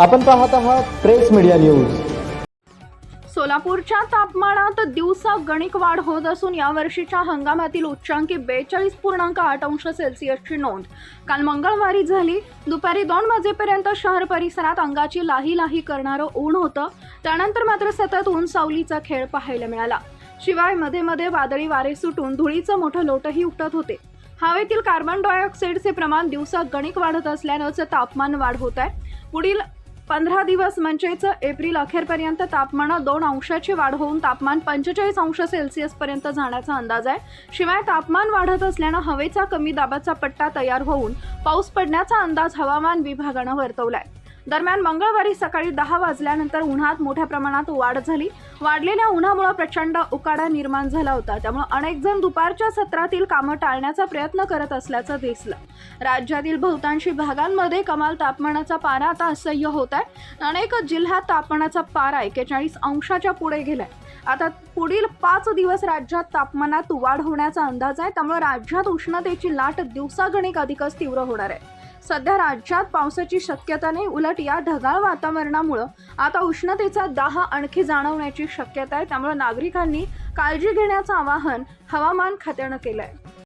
आपण पाहत आहात प्रेस मीडिया न्यूज. सोलापूरच्या तापमानात दिवसा गणिक वाढ होत असून यावर्षीच्या हंगामातील उच्चांकी बेचाळीस पूर्णांक आठ अंश सेल्सिअसची नोंद. काल मंगळवारी झाली. दुपारी दोन वाजेपर्यंत शहर परिसरात अंगाची लाही लाही करणारं ऊन होतं. त्यानंतर मात्र सतत ऊन सावलीचा खेळ पाहायला मिळाला. शिवायमध्ये मध्ये वादळी वारे सुटून धुळीचं मोठं लोटही उठत होते. हवेतील कार्बन डायऑक्साईडचे प्रमाण दिवसा गणिक वाढत असल्यानंच तापमान वाढ होत आहे. पुढील पंधरा दिवस म्हणजेच एप्रिल अखेरपर्यंत तापमानात दोन अंशाची वाढ होऊन तापमान पंचेचाळीस अंश सेल्सिअस पर्यंत जाण्याचा अंदाज आहे. शिवाय तापमान वाढत असल्यानं हवेचा कमी दाबाचा पट्टा तयार होऊन पाऊस पडण्याचा अंदाज हवामान विभागानं वर्तवला आहे दरम्यान मंगळवारी सकाळी दहा वाजल्यानंतर उन्हात मोठ्या प्रमाणात वाढ झाली. वाढलेल्या उन्हामुळे प्रचंड उकाडा निर्माण झाला होता. त्यामुळे अनेक जण दुपारच्या सत्रातील कामं टाळण्याचा प्रयत्न करत असल्याचं दिसलं. राज्यातील बहुतांशी भागांमध्ये कमाल तापमानाचा पारा आता असह्य होत आहे. अनेक जिल्ह्यात तापमानाचा पारा एकेचाळीस अंशाच्या पुढे गेलाय. आता पुढील पाच दिवस राज्यात तापमानात वाढ होण्याचा अंदाज आहे. त्यामुळे राज्यात उष्णतेची लाट दिवसागणिक अधिकच तीव्र होणार आहे. सध्या राज्यात पावसाची शक्यता नाही. उलट या ढगाळ वातावरणामुळं आता उष्णतेचा दाह आणखी जाणवण्याची शक्यता आहे. त्यामुळे नागरिकांनी काळजी घेण्याचं आवाहन हवामान खात्यानं केलं आहे